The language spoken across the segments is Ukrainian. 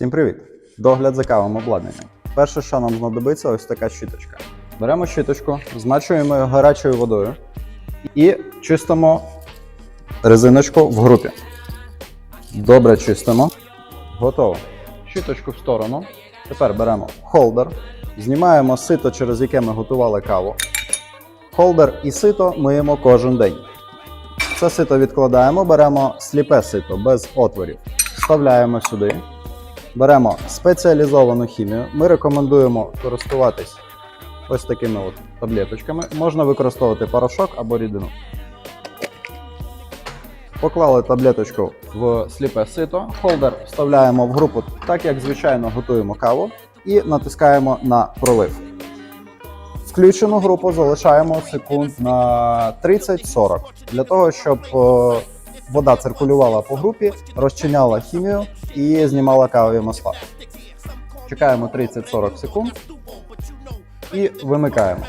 Всім привіт! Догляд за кавовим обладнанням. Перше, що нам знадобиться, ось така щіточка. Беремо щіточку, змачуємо її гарячою водою і чистимо резиночку в групі. Добре чистимо. Готово. Щіточку в сторону. Тепер беремо холдер, знімаємо сито, через яке ми готували каву. Холдер і сито миємо кожен день. Це сито відкладаємо, беремо сліпе сито без отворів, вставляємо сюди. Беремо спеціалізовану хімію. Ми рекомендуємо користуватись ось такими от таблеточками. Можна використовувати порошок або рідину. Поклали таблеточку в сліпе сито, холдер вставляємо в групу так, як звичайно готуємо каву, і натискаємо на пролив. Включену групу залишаємо секунд на 30-40 для того, щоб е, вода циркулювала по групі, розчиняла хімію і знімала кавові масла. Чекаємо 30-40 секунд і вимикаємо.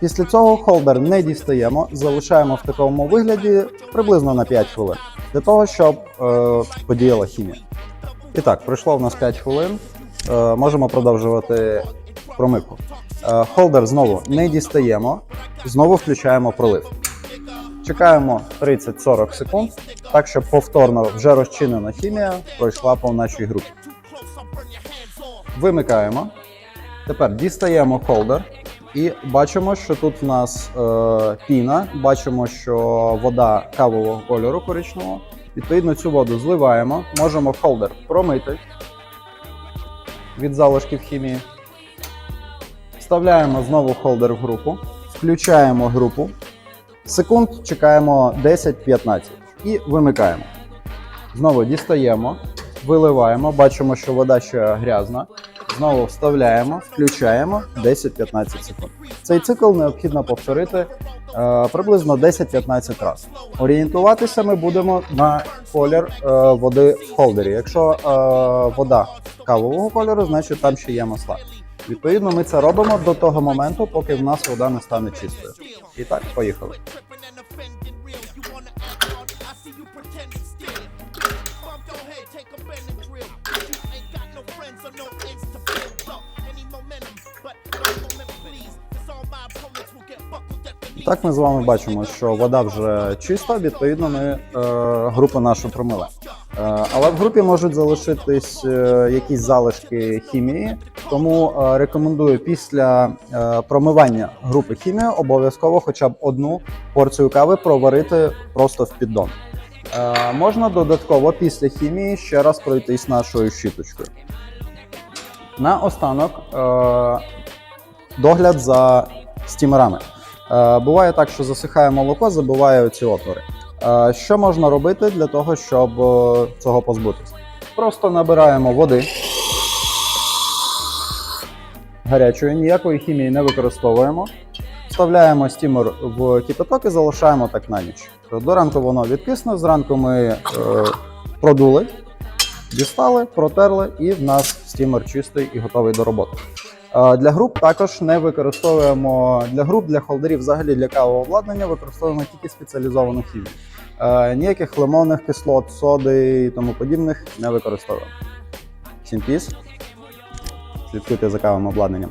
Після цього холдер не дістаємо, залишаємо в такому вигляді приблизно на 5 хвилин для того, щоб е, подіяла хімія. І так, пройшло в нас 5 хвилин. Е, можемо продовжувати промивку. Е, холдер знову не дістаємо, знову включаємо пролив. Чекаємо 30-40 секунд, так щоб повторно вже розчинена хімія пройшла по нашій групі. Вимикаємо. Тепер дістаємо холдер і бачимо, що тут в нас е, піна, бачимо, що вода кавового кольору коричневого. Відповідно, цю воду зливаємо, можемо холдер промити від залишків хімії. Вставляємо знову холдер в групу, включаємо групу, секунд чекаємо 10-15 і вимикаємо. Знову дістаємо, виливаємо, бачимо, що вода ще грязна. Знову вставляємо, включаємо 10-15 секунд. Цей цикл необхідно повторити е, приблизно 10-15 разів. Орієнтуватися ми будемо на колір е, води в холдері. Якщо е, вода кавового кольору, значить там ще є масла. Відповідно, ми це робимо до того моменту, поки в нас вода не стане чистою. І так, поїхали. Так ми з вами бачимо, що вода вже чиста, відповідно, ми е, групу нашу промили. Е, але в групі можуть залишитись е, якісь залишки хімії, тому рекомендую після промивання групи хімії обов'язково хоча б одну порцію кави проварити просто в піддон. Можна додатково після хімії ще раз пройтись нашою щіточкою. Наостанок е, догляд за стімерами. Е, Буває так, що засихає молоко, забиває ці отвори. Е, Що можна робити для того, щоб е, цього позбутися? Просто набираємо води. Гарячої, ніякої хімії не використовуємо. Вставляємо стімер в кипяток і залишаємо так на ніч. До ранку воно відкисне, зранку ми е, продули, дістали, протерли, і в нас стімер чистий і готовий до роботи. Е, Для груп також не використовуємо для груп, для холдерів, взагалі для кавового обладнання використовуємо тільки спеціалізовану хімію. Е, Ніяких лимонних кислот, соди і тому подібних не використовуємо. Всім піс. Слідкуйте за кавовим обладнанням.